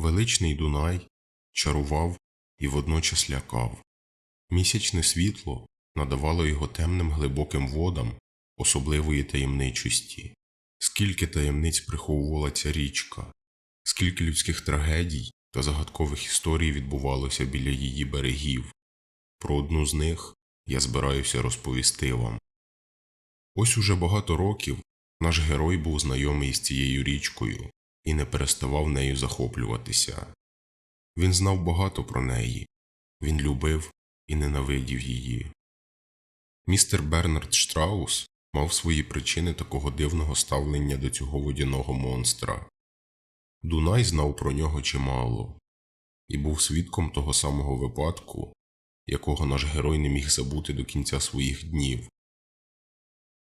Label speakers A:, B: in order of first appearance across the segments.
A: Величний Дунай чарував і водночас лякав. Місячне світло надавало його темним глибоким водам особливої таємничості. Скільки таємниць приховувала ця річка, скільки людських трагедій та загадкових історій відбувалося біля її берегів. Про одну з них я збираюся розповісти вам. Ось уже багато років наш герой був знайомий з цією річкою і не переставав нею захоплюватися. Він знав багато про неї, він любив і ненавидів її. Містер Бернард Штраус мав свої причини такого дивного ставлення до цього водяного монстра. Дунай знав про нього чимало і був свідком того самого випадку, якого наш герой не міг забути до кінця своїх днів.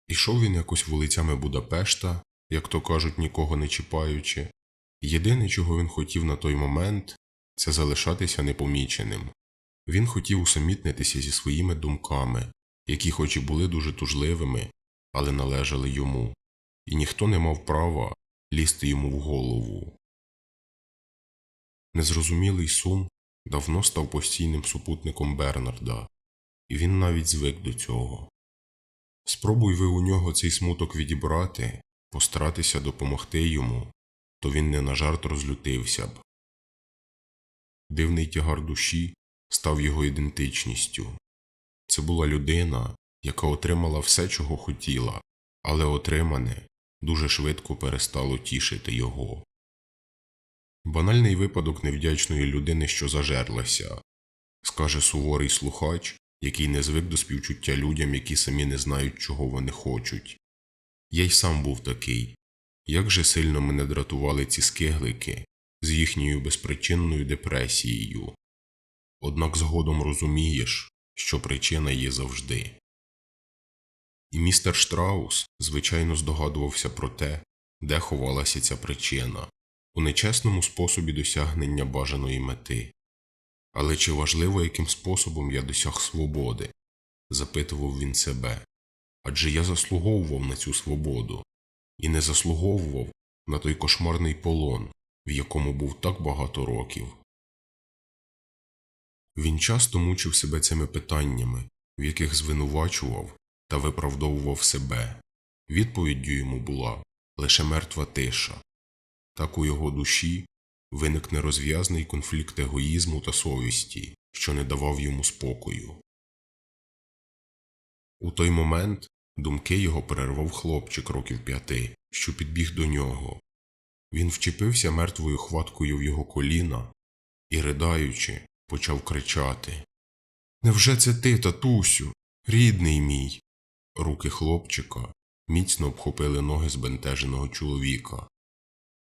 A: Ішов він якось вулицями Будапешта, як то кажуть, нікого не чіпаючи. Єдине, чого він хотів на той момент, це залишатися непоміченим. Він хотів усамітнитися зі своїми думками, які хоч і були дуже тужливими, але належали йому, і ніхто не мав права лізти йому в голову. Незрозумілий сум давно став постійним супутником Бернарда, і він навіть звик до цього. Спробуй ви у нього цей смуток відібрати, постаратися допомогти йому, то він не на жарт розлютився б. Дивний тягар душі став його ідентичністю. Це була людина, яка отримала все, чого хотіла, але отримане дуже швидко перестало тішити його. Банальний випадок невдячної людини, що зажерлася, скаже суворий слухач, який не звик до співчуття людям, які самі не знають, чого вони хочуть. Я й сам був такий. Як же сильно мене дратували ці скиглики з їхньою безпричинною депресією. Однак згодом розумієш, що причина є завжди. І містер Штраус, звичайно, здогадувався про те, де ховалася ця причина у нечесному способі досягнення бажаної мети. Але чи важливо, яким способом я досяг свободи? запитував він себе. Адже я заслуговував на цю свободу і не заслуговував на той кошмарний полон, в якому був так багато років. Він часто мучив себе цими питаннями, в яких звинувачував та виправдовував себе. Відповіддю йому була лише мертва тиша. Так у його душі виник нерозв'язний конфлікт егоїзму та совісті, що не давав йому спокою. У той момент думки його перервав хлопчик років п'яти, що підбіг до нього. Він вчепився мертвою хваткою в його коліна і, придаючи, почав кричати Невже це ти, татусю, рідний мій? Руки хлопчика міцно обхопили ноги збентеженого чоловіка.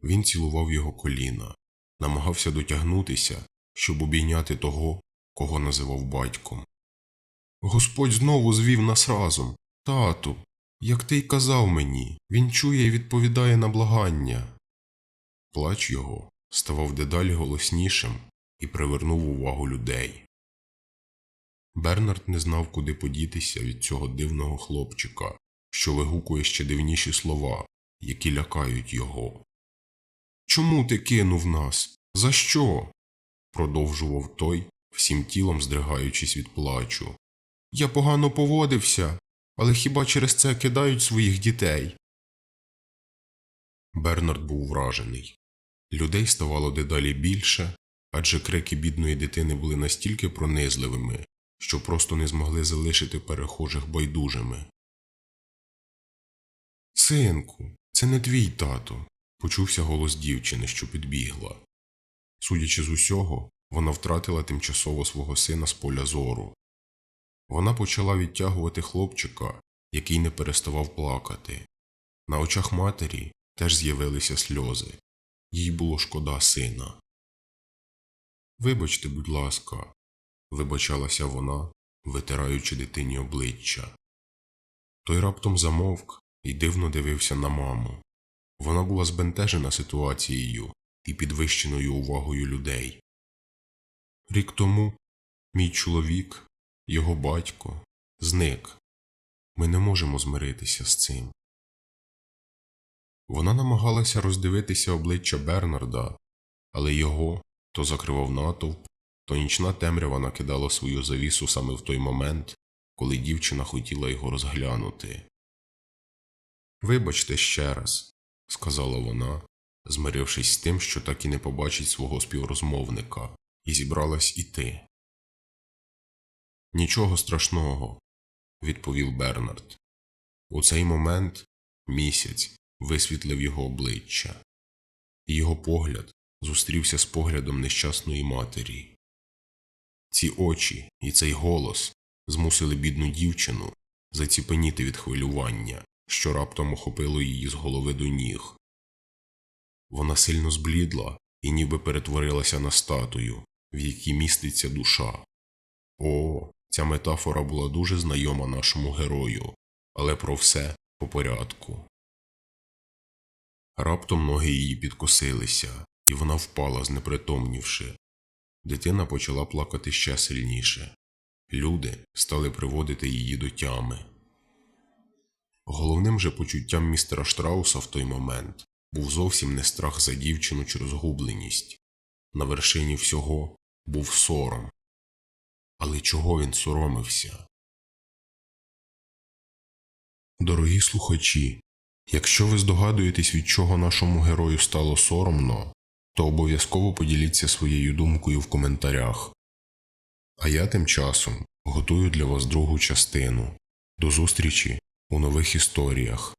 A: Він цілував його коліна, намагався дотягнутися, щоб обійняти того, кого називав батьком. Господь знову звів нас разом, тату, як ти й казав мені, він чує і відповідає на благання. Плач його ставав дедалі голоснішим і привернув увагу людей. Бернард не знав, куди подітися від цього дивного хлопчика, що вигукує ще дивніші слова, які лякають його. Чому ти кинув нас? За що? продовжував той, всім тілом здригаючись від плачу. Я погано поводився, але хіба через це кидають своїх дітей? Бернард був вражений. Людей ставало дедалі більше, адже крики бідної дитини були настільки пронизливими, що просто не змогли залишити перехожих байдужими. Синку, це не твій тато, почувся голос дівчини, що підбігла. Судячи з усього, вона втратила тимчасово свого сина з поля зору. Вона почала відтягувати хлопчика, який не переставав плакати. На очах матері теж з'явилися сльози. Їй було шкода сина. Вибачте, будь ласка, вибачалася вона, витираючи дитині обличчя. Той раптом замовк і дивно дивився на маму. Вона була збентежена ситуацією і підвищеною увагою людей. Рік тому мій чоловік, його батько, зник. Ми не можемо змиритися з цим. Вона намагалася роздивитися обличчя Бернарда, але його то закривав натовп, то нічна темрява накидала свою завісу саме в той момент, коли дівчина хотіла його розглянути. Вибачте ще раз, сказала вона, змирившись з тим, що так і не побачить свого співрозмовника, і зібралась іти. Нічого страшного, відповів Бернард. У цей момент місяць висвітлив його обличчя, і його погляд зустрівся з поглядом нещасної матері. Ці очі і цей голос змусили бідну дівчину заціпеніти від хвилювання, що раптом охопило її з голови до ніг. Вона сильно зблідла і ніби перетворилася на статую, в якій міститься душа. О, ця метафора була дуже знайома нашому герою, але про все по порядку. Раптом ноги її підкосилися, і вона впала, знепритомнівши. Дитина почала плакати ще сильніше. Люди стали приводити її до тями. Головним же почуттям містера Штрауса в той момент був зовсім не страх за дівчину чи розгубленість. На вершині всього був сором. Але чого він соромився? Дорогі слухачі, якщо ви здогадуєтесь, від чого нашому герою стало соромно, то обов'язково поділіться своєю думкою в коментарях. А я тим часом готую для вас другу частину. До зустрічі у нових історіях.